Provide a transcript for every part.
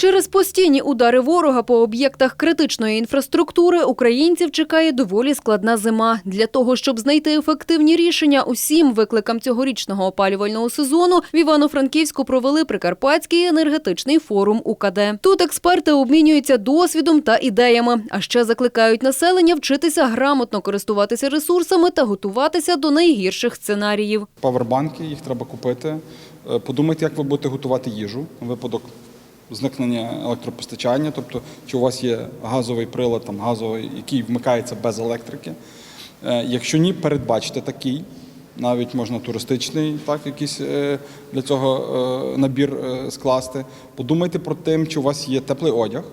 Через постійні удари ворога по об'єктах критичної інфраструктури українців чекає доволі складна зима. Для того, щоб знайти ефективні рішення усім викликам цьогорічного опалювального сезону, в Івано-Франківську провели Прикарпатський енергетичний форум УКД. Тут експерти обмінюються досвідом та ідеями, а ще закликають населення вчитися грамотно користуватися ресурсами та готуватися до найгірших сценаріїв. Павербанки, їх треба купити. Е, Подумайте, як ви будете готувати їжу випадок зникнення електропостачання, тобто чи у вас є газовий прилад, там газовий, який вмикається без електрики. Е, Якщо ні, передбачте такий. Навіть можна туристичний, так якийсь е, для цього е, набір скласти. Подумайте про те, чи у вас є теплий одяг,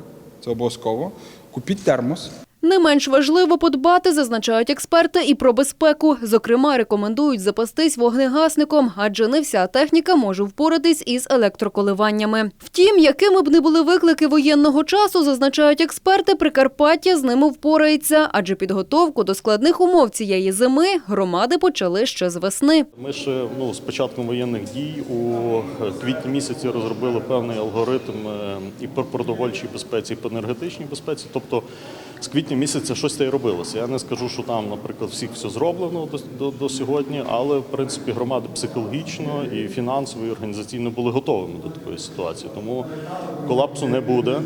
це обов'язково. Купіть термос. Не менш важливо подбати, зазначають експерти, і про безпеку. Зокрема, рекомендують запастись вогнегасником, адже не вся техніка може впоратись із електроколиваннями. Втім, якими б не були виклики воєнного часу, зазначають експерти, Прикарпаття з ними впорається, адже підготовку до складних умов цієї зими громади почали ще з весни. Ми ще ну, з початком воєнних дій у квітні місяці розробили певний алгоритм е, і по продовольчій безпеці, і по енергетичній безпеці. Тобто з квітня місяця щось та й робилося. Я не скажу, що там, наприклад, всіх все зроблено до, до, до сьогодні, але в принципі громади психологічно і фінансово, і організаційно були готовими до такої ситуації. Тому колапсу не буде.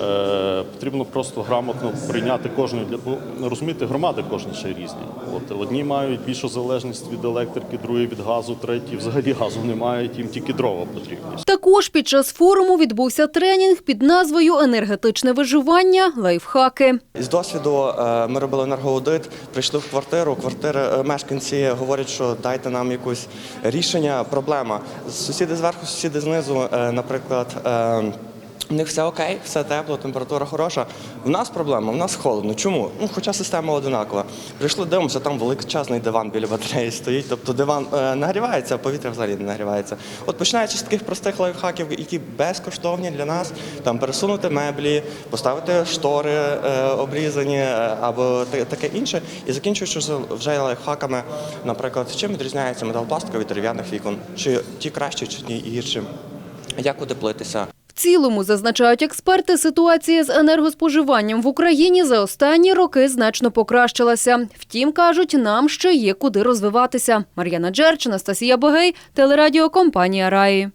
Е, потрібно просто грамотно прийняти кожну для бо розумієте, громади кожні ще різні. От одні мають більшу залежність від електрики, другі від газу, треті взагалі газу не мають, їм тільки дрова потрібні. Також під час форуму відбувся тренінг під назвою Енергетичне виживання лайфхаки. З досвіду е, ми робили енергоаудит, прийшли в квартиру. Квартири е, мешканці говорять, що дайте нам якусь рішення. Проблема сусіди зверху, сусіди знизу, наприклад. У них все окей, все тепло, температура хороша. У нас проблема, у нас холодно. Чому? Ну, хоча система одинакова. Прийшли, дивимося, там величезний диван біля батареї стоїть. Тобто диван е, нагрівається, а повітря взагалі не нагрівається. От починаючи з таких простих лайфхаків, які безкоштовні для нас, там пересунути меблі, поставити штори е, обрізані е, або таке інше, і закінчуючи вже лайфхаками, наприклад, чим відрізняється металопластика від дерев'яних вікон, чи ті кращі, чи ті гірші, як утеплитися. Цілому, зазначають експерти, ситуація з енергоспоживанням в Україні за останні роки значно покращилася. Втім, кажуть, нам ще є куди розвиватися. Мар'яна Джерч, Анастасія Богей, телерадіокомпанія Раї.